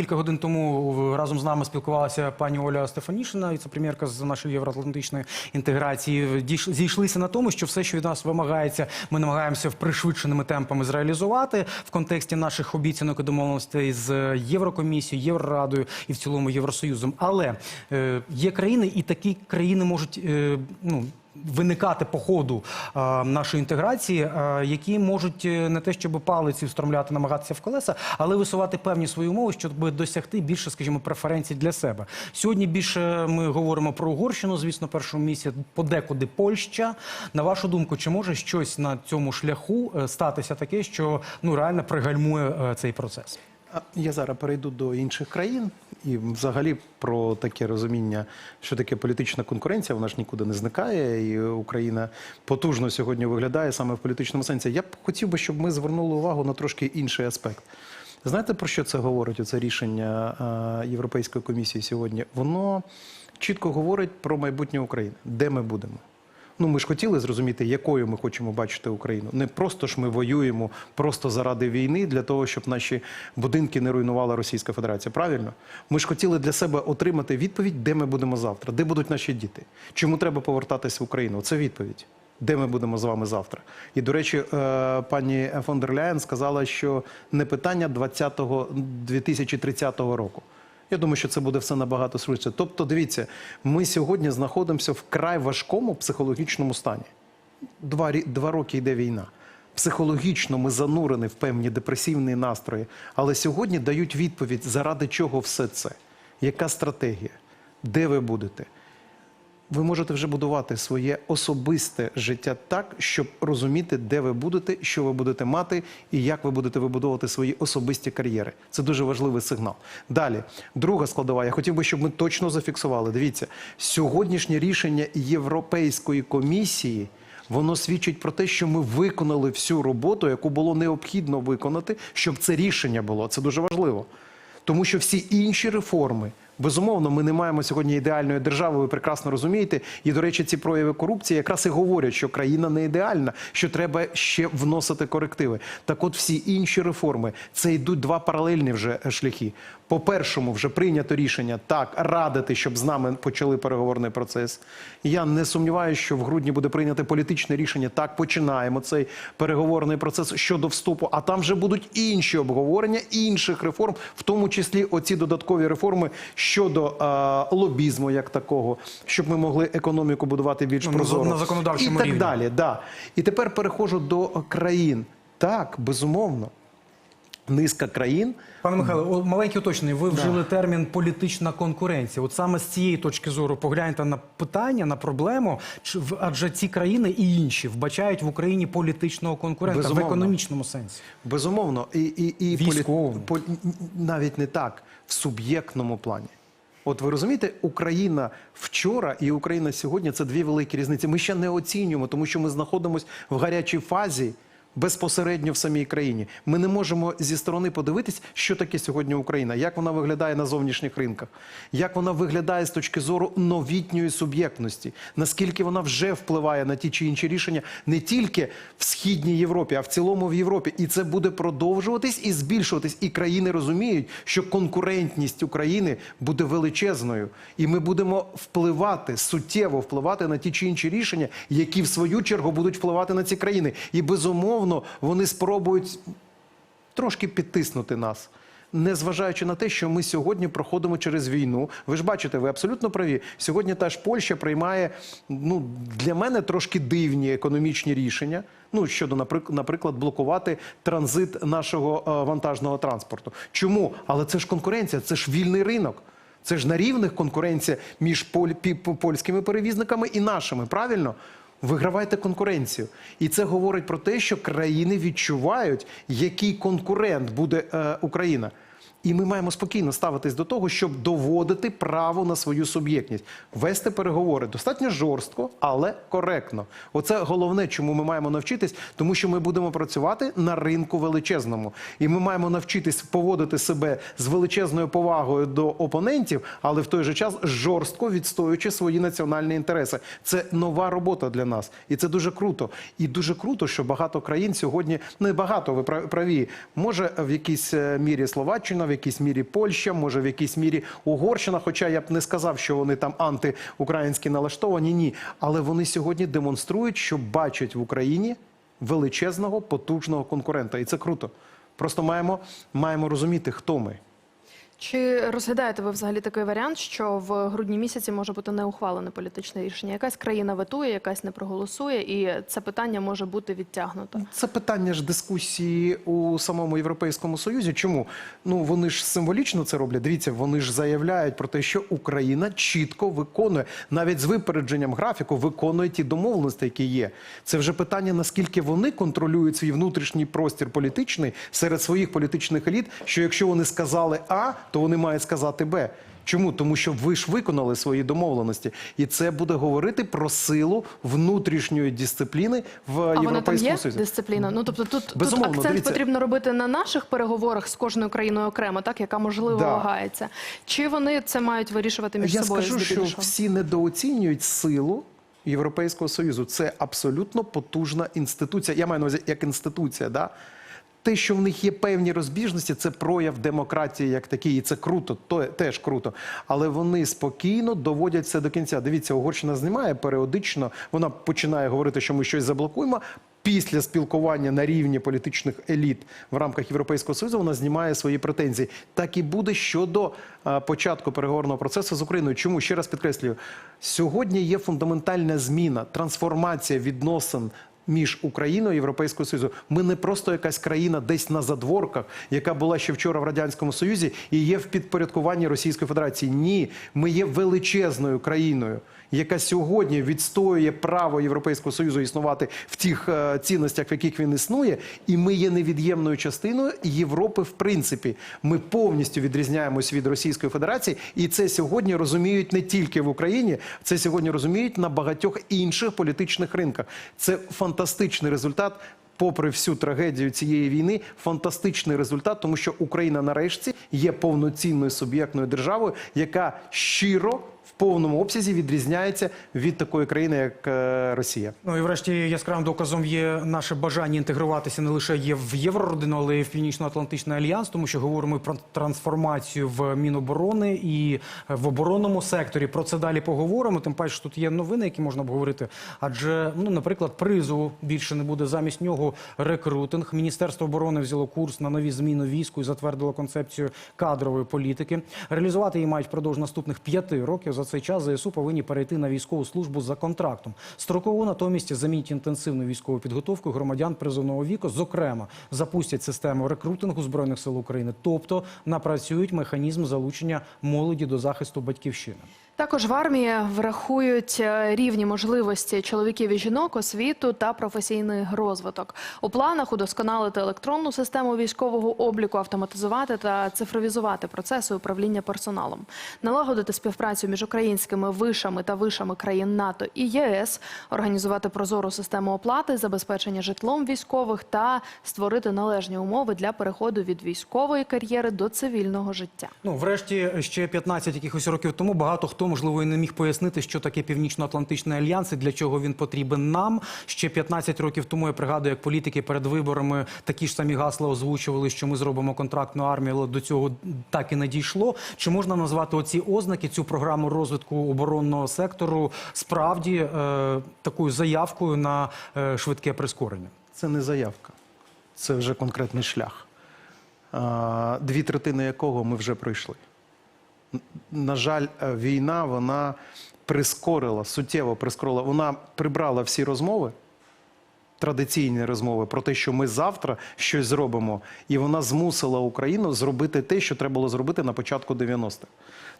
кілька годин тому разом з нами спілкувалася пані Оля Стефанішина, віцепрем'єрка з нашої євроатлантичної інтеграції. Зійшлися на тому, що все, що від нас вимагається, ми намагаємося в пришвидшеними темпами зреалізувати в контексті наших обіцянок і домовленостей з Єврокомісією, Єврорадою і в цілому Євросоюзом. Але е, є країни, і такі країни можуть е, ну. Виникати по ходу а, нашої інтеграції, а, які можуть е, не те, щоб палиці встромляти, намагатися в колеса, але висувати певні свої умови, щоб досягти більше, скажімо, преференцій для себе. Сьогодні більше ми говоримо про Угорщину, звісно, першому місці, подекуди Польща. На вашу думку, чи може щось на цьому шляху е, статися таке, що ну реально пригальмує е, цей процес? Я зараз перейду до інших країн і взагалі про таке розуміння, що таке політична конкуренція, вона ж нікуди не зникає, і Україна потужно сьогодні виглядає саме в політичному сенсі. Я б хотів би, щоб ми звернули увагу на трошки інший аспект. Знаєте, про що це говорить? Оце рішення Європейської комісії сьогодні? Воно чітко говорить про майбутнє України, де ми будемо. Ну, ми ж хотіли зрозуміти, якою ми хочемо бачити Україну. Не просто ж ми воюємо просто заради війни для того, щоб наші будинки не руйнувала Російська Федерація. Правильно? Ми ж хотіли для себе отримати відповідь, де ми будемо завтра, де будуть наші діти. Чому треба повертатися в Україну? Це відповідь. Де ми будемо з вами завтра? І до речі, е, пані фон дер Ляєн сказала, що не питання 20-го 2030 року. Я думаю, що це буде все набагато швидше. Тобто, дивіться, ми сьогодні знаходимося в край важкому психологічному стані. Два, два роки йде війна. Психологічно ми занурені в певні депресивні настрої. Але сьогодні дають відповідь, заради чого все це, яка стратегія, де ви будете. Ви можете вже будувати своє особисте життя так, щоб розуміти, де ви будете, що ви будете мати і як ви будете вибудовувати свої особисті кар'єри. Це дуже важливий сигнал. Далі, друга складова. Я хотів би, щоб ми точно зафіксували. Дивіться, сьогоднішнє рішення Європейської комісії. Воно свідчить про те, що ми виконали всю роботу, яку було необхідно виконати, щоб це рішення було. Це дуже важливо. Тому що всі інші реформи, безумовно, ми не маємо сьогодні ідеальної держави, ви прекрасно розумієте. І, до речі, ці прояви корупції якраз і говорять, що країна не ідеальна, що треба ще вносити корективи. Так от всі інші реформи це йдуть два паралельні вже шляхи. По-першому, вже прийнято рішення так радити, щоб з нами почали переговорний процес. Я не сумніваюся, що в грудні буде прийнято політичне рішення. Так, починаємо цей переговорний процес щодо вступу. А там вже будуть інші обговорення інших реформ, в тому числі оці додаткові реформи щодо е, лобізму, як такого, щоб ми могли економіку будувати більш Ну, на на законодавчому і так рівні. далі. Да. І тепер переходжу до країн. Так, безумовно, низка країн. Пане Михайло, маленьке уточнення. Ви вжили термін політична конкуренція. От саме з цієї точки зору погляньте на питання, на проблему, чи в- адже ці країни і інші вбачають в Україні політичного конкурента Безумовно. в економічному сенсі. Безумовно, і, і, і полі- навіть не так, в суб'єктному плані. От ви розумієте, Україна вчора і Україна сьогодні це дві великі різниці. Ми ще не оцінюємо, тому що ми знаходимося в гарячій фазі. Безпосередньо в самій країні ми не можемо зі сторони подивитись, що таке сьогодні Україна, як вона виглядає на зовнішніх ринках, як вона виглядає з точки зору новітньої суб'єктності, наскільки вона вже впливає на ті чи інші рішення не тільки в східній Європі, а в цілому в Європі. І це буде продовжуватись і збільшуватись. І країни розуміють, що конкурентність України буде величезною, і ми будемо впливати суттєво впливати на ті чи інші рішення, які в свою чергу будуть впливати на ці країни. І безумовно вони спробують трошки підтиснути нас. Незважаючи на те, що ми сьогодні проходимо через війну, ви ж бачите, ви абсолютно праві. Сьогодні та ж Польща приймає ну для мене трошки дивні економічні рішення. Ну щодо, наприк- наприклад, блокувати транзит нашого е, вантажного транспорту. Чому? Але це ж конкуренція, це ж вільний ринок. Це ж на рівних конкуренція між поль- польськими перевізниками і нашими. Правильно? Вигравайте конкуренцію, і це говорить про те, що країни відчувають, який конкурент буде е, Україна. І ми маємо спокійно ставитись до того, щоб доводити право на свою суб'єктність, вести переговори достатньо жорстко, але коректно. Оце головне, чому ми маємо навчитись, тому що ми будемо працювати на ринку величезному, і ми маємо навчитись поводити себе з величезною повагою до опонентів, але в той же час жорстко відстоюючи свої національні інтереси. Це нова робота для нас, і це дуже круто. І дуже круто, що багато країн сьогодні не багато. Ви пра- праві. Може в якійсь е, мірі Словаччина, в якійсь мірі Польща, може в якійсь мірі Угорщина. Хоча я б не сказав, що вони там антиукраїнські налаштовані. Ні, але вони сьогодні демонструють, що бачать в Україні величезного потужного конкурента, і це круто. Просто маємо, маємо розуміти, хто ми. Чи розглядаєте ви взагалі такий варіант, що в грудні місяці може бути не ухвалене політичне рішення? Якась країна ветує, якась не проголосує, і це питання може бути відтягнуто. Це питання ж дискусії у самому Європейському Союзі. Чому? Ну вони ж символічно це роблять. Дивіться, вони ж заявляють про те, що Україна чітко виконує, навіть з випередженням графіку, виконує ті домовленості, які є. Це вже питання, наскільки вони контролюють свій внутрішній простір політичний серед своїх політичних еліт. Що якщо вони сказали А, то вони мають сказати Б. Чому? Тому що ви ж виконали свої домовленості, і це буде говорити про силу внутрішньої дисципліни в А воно там є союзі. дисципліна? Ну тобто тут, тут акцент дивіться. потрібно робити на наших переговорах з кожною країною окремо, так яка можливо Да. вагається. Чи вони це мають вирішувати між Я собою? скажу, що всі недооцінюють силу Європейського Союзу. Це абсолютно потужна інституція. Я маю на увазі як інституція. Да? Те, що в них є певні розбіжності, це прояв демократії як такий, і це круто, то теж круто. Але вони спокійно доводять все до кінця. Дивіться, Угорщина знімає періодично. Вона починає говорити, що ми щось заблокуємо. Після спілкування на рівні політичних еліт в рамках Європейського союзу вона знімає свої претензії. Так і буде щодо початку переговорного процесу з Україною. Чому ще раз підкреслюю, сьогодні є фундаментальна зміна, трансформація відносин між Україною і Європейською Союзом. Ми не просто якась країна десь на задворках, яка була ще вчора в радянському союзі і є в підпорядкуванні Російської Федерації. Ні, ми є величезною країною. Яка сьогодні відстоює право Європейського союзу існувати в тих е, цінностях, в яких він існує, і ми є невід'ємною частиною Європи. В принципі, ми повністю відрізняємось від Російської Федерації, і це сьогодні розуміють не тільки в Україні, це сьогодні розуміють на багатьох інших політичних ринках. Це фантастичний результат. Попри всю трагедію цієї війни, фантастичний результат, тому що Україна нарешті є повноцінною суб'єктною державою, яка щиро повному обсязі відрізняється від такої країни, як е, Росія. Ну і врешті яскравим доказом є наше бажання інтегруватися не лише є в єврородину, але й в Північно-Атлантичний альянс, тому що говоримо про трансформацію в Міноборони і в оборонному секторі. Про це далі поговоримо. Тим паче, що тут є новини, які можна обговорити. Адже, ну, наприклад, призову більше не буде замість нього рекрутинг. Міністерство оборони взяло курс на нові зміни війську і затвердило концепцію кадрової політики. Реалізувати її мають впродовж наступних п'яти років. За цей час ЗСУ повинні перейти на військову службу за контрактом. Строково натомість замінять інтенсивну військову підготовку громадян призовного віку. Зокрема, запустять систему рекрутингу збройних сил України, тобто напрацюють механізм залучення молоді до захисту батьківщини. Також в армії врахують е, рівні можливості чоловіків і жінок, освіту та професійний розвиток. У планах удосконалити електронну систему військового обліку, автоматизувати та цифровізувати процеси управління персоналом, налагодити співпрацю між українськими вишами та вишами країн НАТО і ЄС, організувати прозору систему оплати, забезпечення житлом військових та створити належні умови для переходу від військової кар'єри до цивільного життя. Ну, врешті, ще 15 якихось років тому багато хто, можливо, і не міг пояснити, що таке Північно-Атлантичний альянс і для чого він потрібен нам. Ще 15 років тому я пригадую, як політики перед виборами такі ж самі гасла озвучували, що ми зробимо контрактну армію, але до цього так і не дійшло. Чи можна назвати оці ознаки, цю програму розвитку оборонного сектору справді е, такою заявкою на е, швидке прискорення? Це не заявка, це вже конкретний шлях, дві третини якого ми вже пройшли. На жаль, е, війна вона прискорила, суттєво прискорила. Вона прибрала всі розмови, традиційні розмови про те, що ми завтра щось зробимо, і вона змусила Україну зробити те, що треба було зробити на початку 90-х.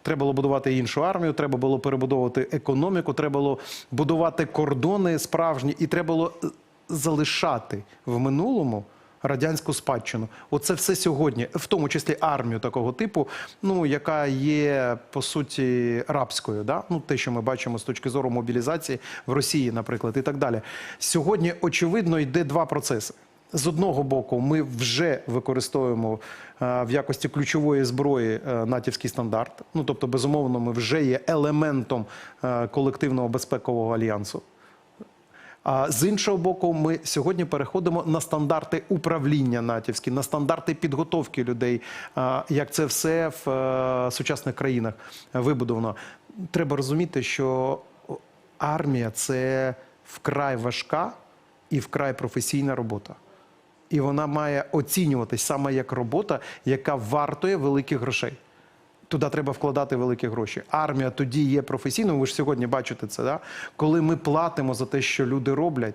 Треба було будувати іншу армію, треба було перебудовувати економіку, треба було будувати кордони справжні, і треба було е, залишати в минулому. Радянську спадщину, оце все сьогодні, в тому числі армію такого типу, ну яка є по суті рабською, да? ну те, що ми бачимо з точки зору мобілізації в Росії, наприклад, і так далі. Сьогодні очевидно йде два процеси. З одного боку, ми вже використовуємо е, в якості ключової зброї е, натівський стандарт. Ну тобто, безумовно, ми вже є елементом е, колективного безпекового альянсу. А з іншого боку, ми сьогодні переходимо на стандарти управління натівські, на стандарти підготовки людей, як це все в е, сучасних країнах вибудовано. Треба розуміти, що армія це вкрай важка і вкрай професійна робота. І вона має оцінюватись саме як робота, яка вартує великих грошей. Туди треба вкладати великі гроші. Армія тоді є професійною. Ви ж сьогодні бачите це, да? коли ми платимо за те, що люди роблять,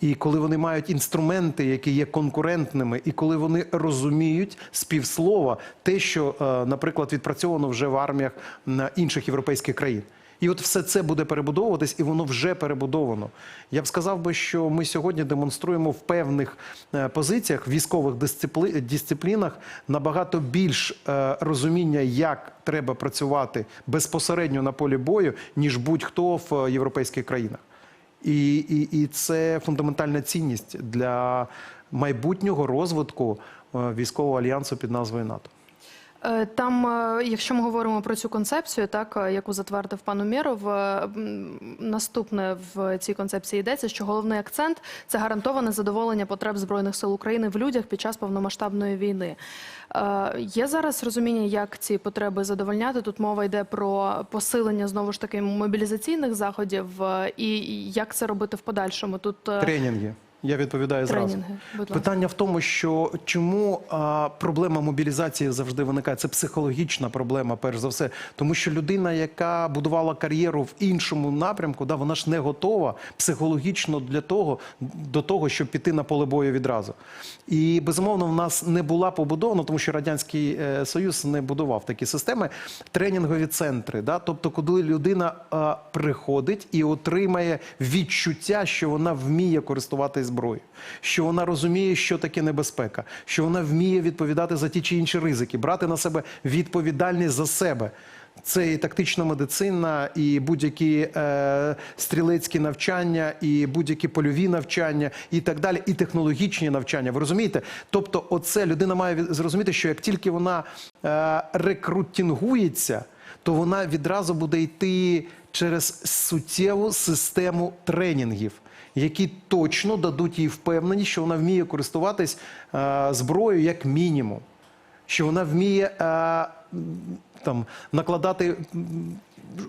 і коли вони мають інструменти, які є конкурентними, і коли вони розуміють співслова те, що, е, наприклад, відпрацьовано вже в арміях інших європейських країн. І от все це буде перебудовуватись, і воно вже перебудовано. Я б сказав би, що ми сьогодні демонструємо в певних е, позиціях, військових дисципли... дисциплінах набагато більш е, розуміння, як треба працювати безпосередньо на полі бою, ніж будь-хто в е, європейських країнах. І, і, і це фундаментальна цінність для майбутнього розвитку військового альянсу під назвою НАТО. Е, Там, е, якщо ми говоримо про цю концепцію, так е, яку затвердив пан Умєров, наступне в цій концепції йдеться, що головний акцент це гарантоване задоволення потреб збройних сил України в людях під час повномасштабної війни. Є зараз розуміння, як ці потреби задовольняти. Тут мова йде про посилення знову ж таки мобілізаційних заходів, і як це робити в подальшому. Тут Тренінги. Я відповідаю зразу. Питання в тому, що чому а, проблема мобілізації завжди виникає? Це психологічна проблема, перш за все. Тому що людина, яка будувала кар'єру в іншому напрямку, да, вона ж не готова психологічно для того, до того, щоб піти на поле бою відразу. І безумовно, в нас не була побудована, тому що Радянський е, Союз не будував такі системи, тренінгові центри. Да? Тобто, коли людина а, приходить і отримає відчуття, що вона вміє користуватись зброєю, що вона розуміє, що таке небезпека, що вона вміє відповідати за ті чи інші ризики, брати на себе відповідальність за себе. Це і тактична медицина, і будь-які е, стрілецькі навчання, і будь-які польові навчання, і так далі, і технологічні навчання. Ви розумієте? Тобто, оце людина має зрозуміти, що як тільки вона е, рекрутингується, то вона відразу буде йти через суттєву систему тренінгів, які точно дадуть їй впевненість, що вона вміє користуватись е, зброєю як мінімум, що вона вміє е, там накладати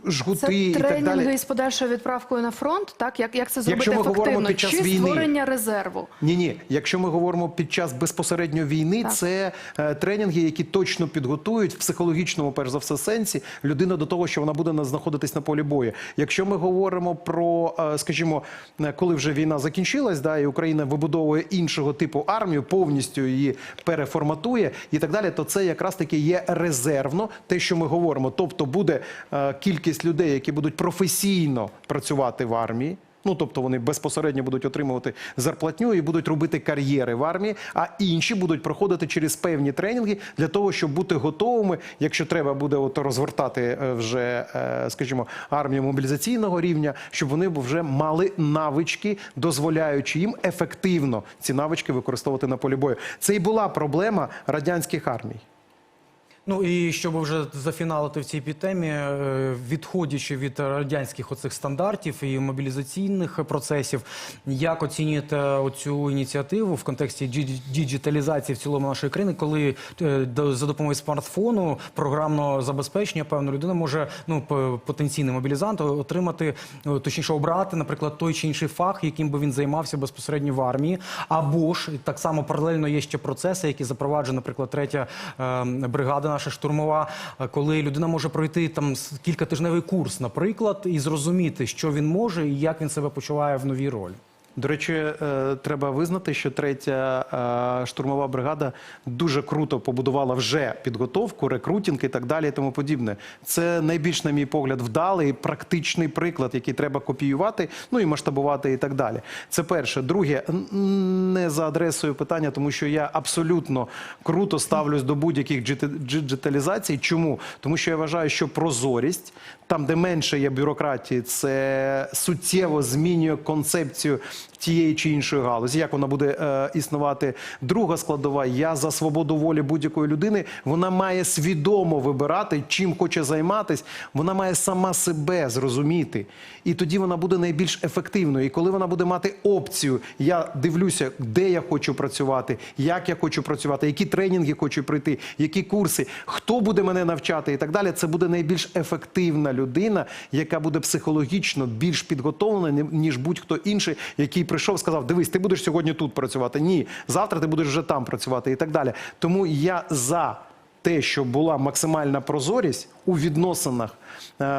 жгути Це і так тренінги далі. із подальшою відправкою на фронт. Так як, як це зробити Якщо ми говоримо ефективно? під час Чи війни. створення резерву? Ні, ні. Якщо ми говоримо під час безпосередньо війни, Так. це е, тренінги, які точно підготують в психологічному, перш за все, сенсі людину до того, що вона буде на- знаходитись на полі бою. Якщо ми говоримо про, е, скажімо, е, коли вже війна закінчилась, да, і Україна вибудовує іншого типу армію, повністю її переформатує і так далі, то це якраз таки є резервно, те, що ми говоримо. Тобто буде е, кількість людей, які будуть професійно працювати в армії. Ну, тобто вони безпосередньо будуть отримувати зарплатню і будуть робити кар'єри в армії, а інші будуть проходити через певні тренінги для того, щоб бути готовими, якщо треба буде от розгортати е, вже, е, скажімо, армію мобілізаційного рівня, щоб вони вже мали навички, дозволяючи їм ефективно ці навички використовувати на полі бою. Це і була проблема радянських армій. Ну і щоб вже зафіналити в цій підтемі, е, відходячи від радянських оцих стандартів і мобілізаційних процесів, як оцінюєте оцю ініціативу в контексті діджиталізації в цілому нашої країни, коли е, за допомогою смартфону програмного забезпечення певна людина може ну потенційний мобілізант отримати е, точніше обрати, наприклад, той чи інший фах, яким би він займався безпосередньо в армії, або ж так само паралельно є ще процеси, які запроваджує, наприклад, третя бригада наша штурмова, е, коли людина може пройти там кілька кількатижневий курс, наприклад, і зрозуміти, що він може і як він себе почуває в новій ролі. До речі, е, треба визнати, що третя е, штурмова бригада дуже круто побудувала вже підготовку, рекрутинг і так далі, і тому подібне. Це найбільш, на мій погляд, вдалий практичний приклад, який треба копіювати, ну і масштабувати, і так далі. Це перше. Друге, не за адресою питання, тому що я абсолютно круто ставлюсь до будь-яких джити- Чому? Тому що я вважаю, що прозорість, там, де менше є бюрократії, це суттєво змінює концепцію тієї чи іншої галузі, як вона буде е, існувати. Друга складова, я за свободу волі будь-якої людини. Вона має свідомо вибирати, чим хоче займатися. Вона має сама себе зрозуміти. І тоді вона буде найбільш ефективною. І коли вона буде мати опцію, я дивлюся, де я хочу працювати, як я хочу працювати, які тренінги хочу пройти, які курси, хто буде мене навчати і так далі. Це буде найбільш ефективна людина, яка буде психологічно більш підготовлена, ні- ніж будь-хто інший, який прийшов, сказав: Дивись, ти будеш сьогодні тут працювати. Ні, завтра ти будеш вже там працювати і так далі. Тому я за те, щоб була максимальна прозорість у відносинах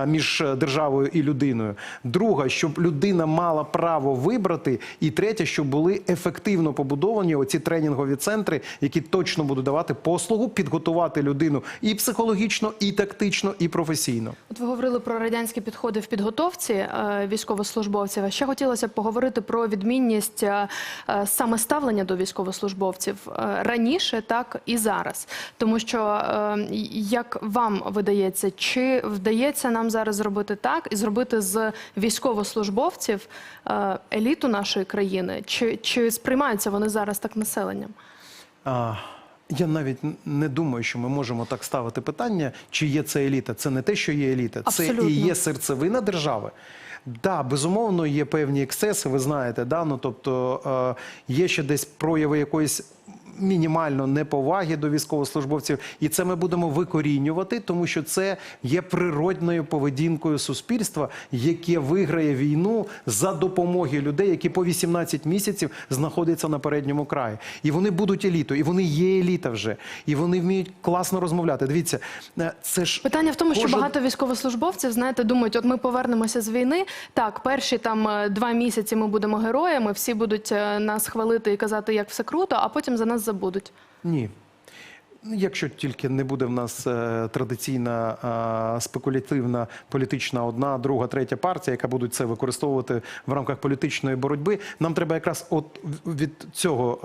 між державою і людиною. Друга, щоб людина мала право вибрати. І третє, щоб були ефективно побудовані оці тренінгові центри, які точно будуть давати послугу, підготувати людину і психологічно, і тактично, і професійно. От ви говорили про радянські підходи в підготовці е, військовослужбовців. А ще хотілося б поговорити про відмінність е, е, саме ставлення до військовослужбовців е, раніше, так і зараз. Тому що е, як вам видається, чи вдається нам зараз зробити так і зробити з військовослужбовців е, еліту нашої країни? Чи, чи сприймаються вони зараз так населенням? А, я навіть не думаю, що ми можемо так ставити питання, чи є це еліта. Це не те, що є еліта, це Абсолютно. і є серцевина держави. Да, безумовно, є певні ексцеси, ви знаєте, да? ну, тобто е, є ще десь прояви якоїсь мінімально неповаги до військовослужбовців, і це ми будемо викорінювати, тому що це є природною поведінкою суспільства, яке виграє війну за допомоги людей, які по 18 місяців знаходяться на передньому краї. І вони будуть елітою, і вони є еліта вже, і вони вміють класно розмовляти. Дивіться, е, це ж Питання в тому, що багато військовослужбовців, знаєте, думають, от ми повернемося з війни. Так, перші там е, два місяці ми будемо героями, всі будуть е, нас хвалити і казати, як все круто, а потім за нас забудуть. Ні. Ну, Якщо тільки не буде в нас е, традиційна спекулятивна політична одна, друга, третя партія, яка будуть це використовувати в рамках політичної боротьби, нам треба якраз от від цього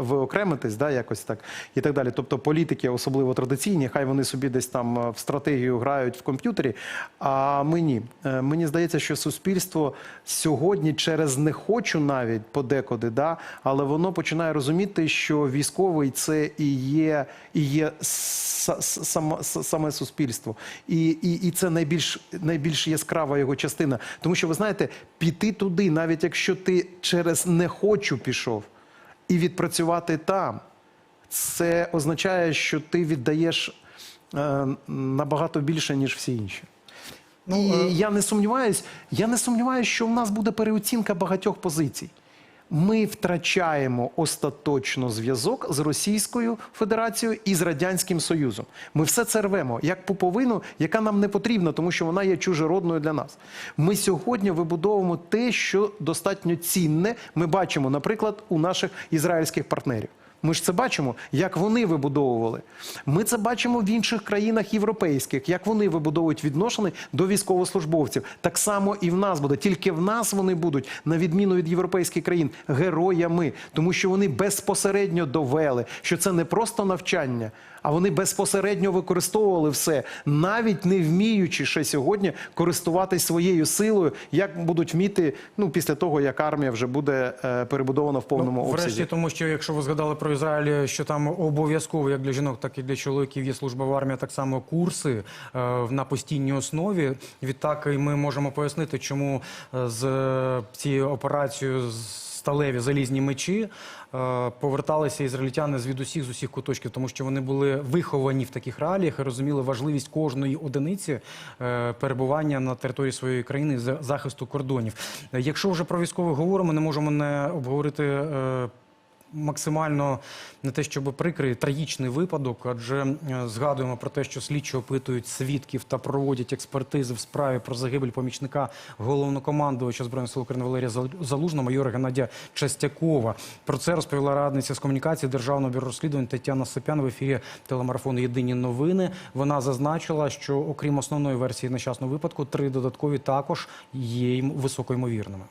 виокремитись, да, якось так і так далі. Тобто політики, особливо традиційні, хай вони собі десь там е, в стратегію грають в комп'ютері. А ми ні. Е, Мені здається, що суспільство сьогодні через не хочу навіть подекуди, да, але воно починає розуміти, що військовий це і є, і є саме суспільство. І, і, і це найбільш, найбільш яскрава його частина. Тому що ви знаєте, піти туди, навіть якщо ти через не хочу пішов, і відпрацювати там, це означає, що ти віддаєш е, набагато більше, ніж всі інші. Ну, і е, я не сумніваюсь, я не сумніваюсь, що в нас буде переоцінка багатьох позицій. Ми втрачаємо остаточно зв'язок з Російською Федерацією і з Радянським Союзом. Ми все це рвемо як пуповину, яка нам не потрібна, тому що вона є чужеродною для нас. Ми сьогодні вибудовуємо те, що достатньо цінне. Ми бачимо, наприклад, у наших ізраїльських партнерів. Ми ж це бачимо, як вони вибудовували. Ми це бачимо в інших країнах європейських, як вони вибудовують відношення до військовослужбовців. Так само і в нас буде. Тільки в нас вони будуть, на відміну від європейських країн, героями, тому що вони безпосередньо довели, що це не просто навчання, а вони безпосередньо використовували все, навіть не вміючи ще сьогодні користуватись своєю силою, як будуть вміти ну, після того, як армія вже буде е, перебудована в повному Ну, обсязі. Врешті, тому що якщо ви згадали про Ізраїль, що там обов'язково як для жінок, так і для чоловіків є служба в армії, так само курси е, на постійній основі. Відтак і ми можемо пояснити, чому е, з е, цією операцією з- сталеві залізні мечі е, поверталися ізраїльтяни звідусіх з усіх куточків, тому що вони були виховані в таких реаліях і розуміли важливість кожної одиниці е, перебування на території своєї країни захисту кордонів. Е, Якщо вже про військових говоримо, не можемо не обговорити. Максимально не те, щоб прикрий трагічний випадок, адже е, згадуємо про те, що слідчі опитують свідків та проводять експертизи в справі про загибель помічника головнокомандувача збройних сил України Валерія Зал- Залужного, майора Геннадія Частякова. Про це розповіла радниця з комунікації Державного бюро розслідувань Тетяна Сипян в ефірі телемарафону Єдині новини. Вона зазначила, що окрім основної версії нещасного випадку, три додаткові також є йм- високоймовірними.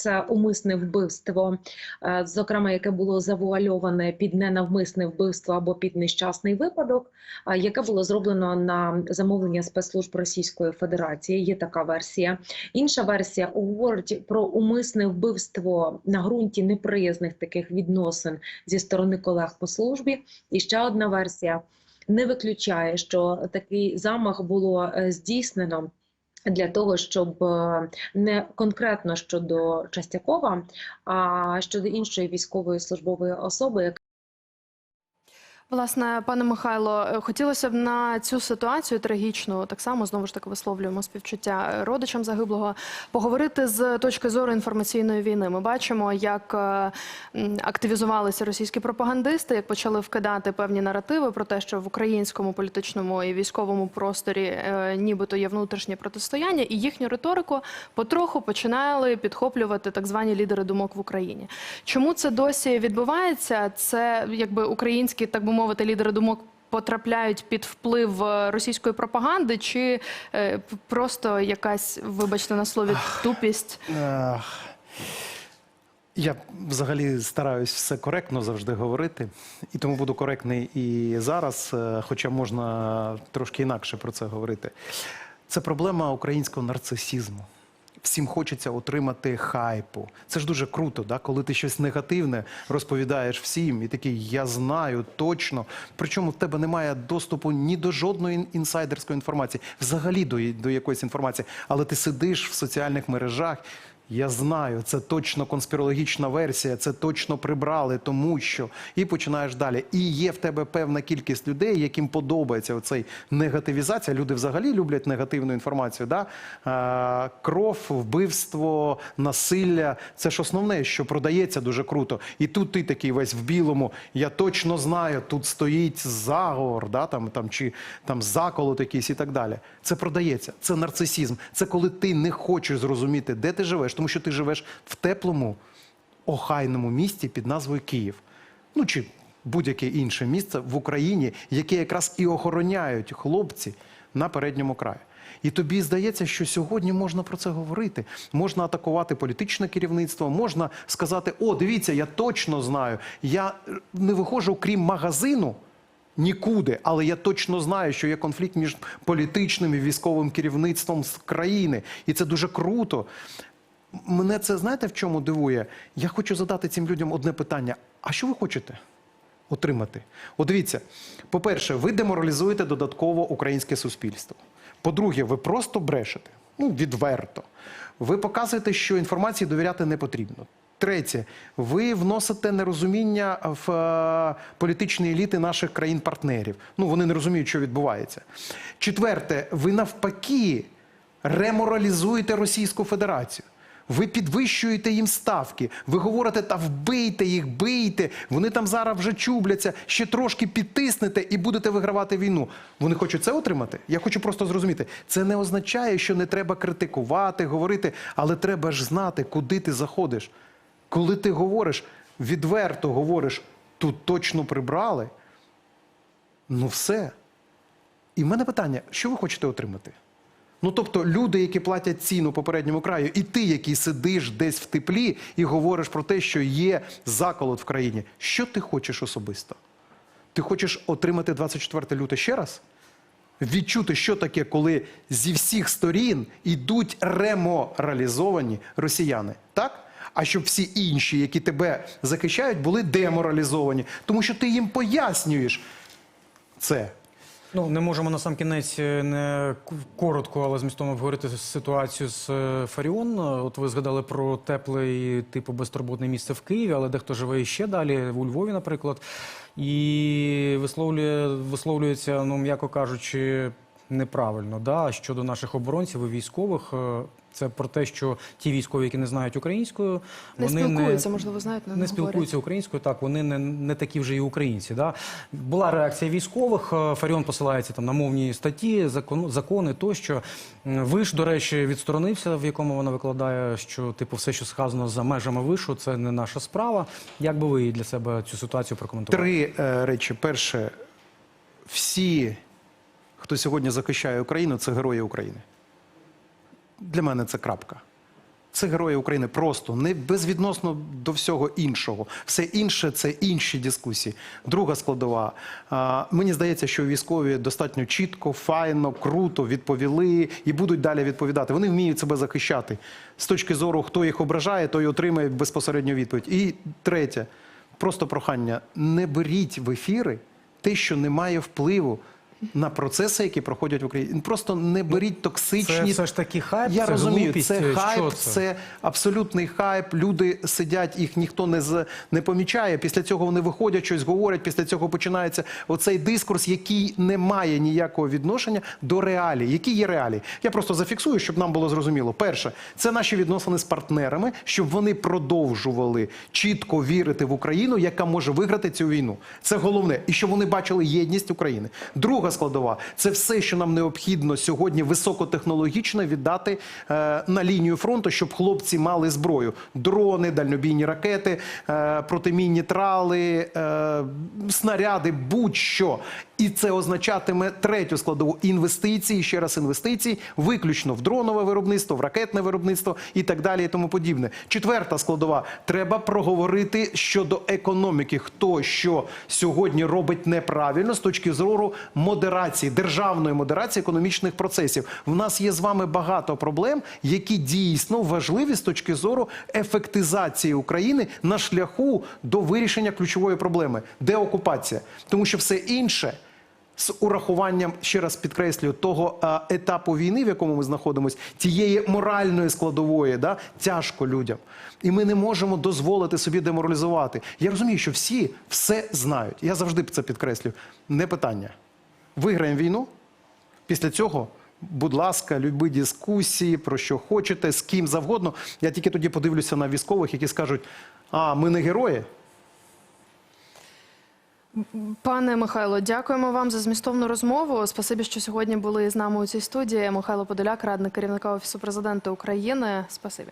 Це умисне вбивство, е, зокрема, яке було завуальоване під ненавмисне вбивство або під нещасний випадок, е, яке було зроблено на замовлення спецслужб Російської Федерації. Є така версія. Інша версія говорить про умисне вбивство на ґрунті неприязних таких відносин зі сторони колег по службі. І ще одна версія не виключає, що такий замах було е, здійснено. Для того щоб е, не конкретно щодо Частякова, а щодо іншої військової службової особи, Власне, пане Михайло, е, хотілося б на цю ситуацію трагічну, так само знову ж таки висловлюємо співчуття родичам загиблого, поговорити з точки зору інформаційної війни. Ми бачимо, як е, активізувалися російські пропагандисти, як почали вкидати певні наративи про те, що в українському політичному і військовому просторі е, нібито є внутрішнє протистояння, і їхню риторику потроху починали підхоплювати так звані лідери думок в Україні. Чому це досі відбувається? Це якби українські, так би мовити, лідери думок. Потрапляють під вплив е, російської пропаганди, чи е, просто якась, вибачте на слові, тупість? Я взагалі стараюсь все коректно завжди говорити, і тому буду коректний і зараз, е, хоча можна трошки інакше про це говорити. Це проблема українського нарцисізму. Всім хочеться отримати хайпу. Це ж дуже круто, да? коли ти щось негативне розповідаєш всім, і такий я знаю точно. Причому в тебе немає доступу ні до жодної інсайдерської інформації, взагалі до, до якоїсь інформації. Але ти сидиш в соціальних мережах. Я знаю, це точно конспірологічна версія, це точно прибрали, тому що і починаєш далі. І є в тебе певна кількість людей, яким подобається оцей негативізація. Люди взагалі люблять негативну інформацію. Да? Кров, вбивство, насилля це ж основне, що продається дуже круто. І тут ти такий весь в білому. Я точно знаю, тут стоїть заговор, да? там, там, чи там заколот якийсь і так далі. Це продається, це нарцисізм. Це коли ти не хочеш зрозуміти, де ти живеш, тому що ти живеш в теплому, охайному місті під назвою Київ. Ну чи будь-яке інше місце в Україні, яке якраз і охороняють хлопці на передньому краї. І тобі здається, що сьогодні можна про це говорити. Можна атакувати політичне керівництво, можна сказати: О, дивіться, я точно знаю. Я не виходжу крім магазину. Нікуди, але я точно знаю, що є конфлікт між політичним і військовим керівництвом країни, і це дуже круто. Мене це знаєте в чому дивує? Я хочу задати цим людям одне питання: а що ви хочете отримати? От дивіться, по-перше, ви деморалізуєте додатково українське суспільство. По-друге, ви просто брешете. Ну, відверто. Ви показуєте, що інформації довіряти не потрібно. Третє, ви вносите нерозуміння в е, політичні еліти наших країн-партнерів. Ну, вони не розуміють, що відбувається. Четверте, ви навпаки реморалізуєте Російську Федерацію. Ви підвищуєте їм ставки. Ви говорите, та вбийте їх, бийте. Вони там зараз вже чубляться, ще трошки підтиснете і будете вигравати війну. Вони хочуть це отримати? Я хочу просто зрозуміти. Це не означає, що не треба критикувати, говорити, але треба ж знати, куди ти заходиш. Коли ти говориш, відверто говориш, тут точно прибрали. Ну все. І в мене питання: що ви хочете отримати? Ну, тобто, люди, які платять ціну попередньому краю, і ти, який сидиш десь в теплі і говориш про те, що є заколот в країні, що ти хочеш особисто? Ти хочеш отримати 24 люте ще раз? Відчути, що таке, коли зі всіх сторін йдуть реморалізовані росіяни, так? А щоб всі інші, які тебе захищають, були деморалізовані, тому що ти їм пояснюєш це. Ну, не можемо на сам кінець е, не коротко, але змістовно обговорити ситуацію з е, Фаріон. От ви згадали про тепле і типу безтурботне місце в Києві, але дехто живе іще далі, у Львові, наприклад, і висловлює, висловлюється, ну м'яко кажучи, неправильно да, щодо наших оборонців і військових. Це про те, що ті військові, які не знають українською, Не вони спілкуються, можливо, знаєте, не, не спілкуються українською, так вони не, не такі вже і українці. Да? Була реакція військових. е, Фаріон посилається там на мовні статті, закон, закони тощо. Виш, до речі, відсторонився, в якому вона викладає, що типу все, що сказано за межами вишу, це не наша справа. Як би ви для себе цю ситуацію прокоментували? Три е, речі. Перше, всі, хто сьогодні захищає Україну, це герої України. Для мене це крапка. Це герої України просто не безвідносно до всього іншого. Все інше це інші дискусії. Друга складова. А, мені здається, що військові достатньо чітко, файно, круто відповіли і будуть далі відповідати. Вони вміють себе захищати. З точки зору, хто їх ображає, той отримає безпосередню відповідь. І третє, просто прохання: не беріть в ефіри те, що не має впливу. На процеси, які проходять в Україні, просто не беріть токсичні Це все ж таки хайп, я це розумію, глупість, це хайп, це? це? абсолютний хайп. Люди сидять, їх ніхто не з не помічає. Після цього вони виходять, щось говорять. Після цього починається оцей дискурс, який не має ніякого відношення до реалій. Які є реалії? Я просто зафіксую, щоб нам було зрозуміло. Перше, це наші відносини з партнерами, щоб вони продовжували чітко вірити в Україну, яка може виграти цю війну. Це головне, і щоб вони бачили єдність України. Друга складова це все, що нам необхідно сьогодні високотехнологічно віддати е, на лінію фронту, щоб хлопці мали зброю: дрони, дальнобійні ракети, е, протимінні трали, е, снаряди, будь-що. І це означатиме третю складову інвестиції, ще раз інвестиції, виключно в дронове виробництво, в ракетне виробництво і так далі, і тому подібне. Четверта складова треба проговорити щодо економіки, хто що сьогодні робить неправильно з точки зору модерації, державної модерації економічних процесів. В нас є з вами багато проблем, які дійсно важливі з точки зору ефектизації України на шляху до вирішення ключової проблеми деокупація, тому що все інше з урахуванням, ще раз підкреслюю, того етапу війни, в якому ми знаходимося, тієї моральної складової, да, тяжко людям. І ми не можемо дозволити собі деморалізувати. Я розумію, що всі все знають. Я завжди це підкреслюю. Не питання. Виграємо війну. Після цього, будь ласка, люби дискусії, про що хочете, з ким завгодно. Я тільки тоді подивлюся на військових, які скажуть: а ми не герої. Пане Михайло, дякуємо вам за змістовну розмову. Спасибі, що сьогодні були з нами у цій студії. Михайло Подоляк, радник керівника офісу президента України. Спасибі.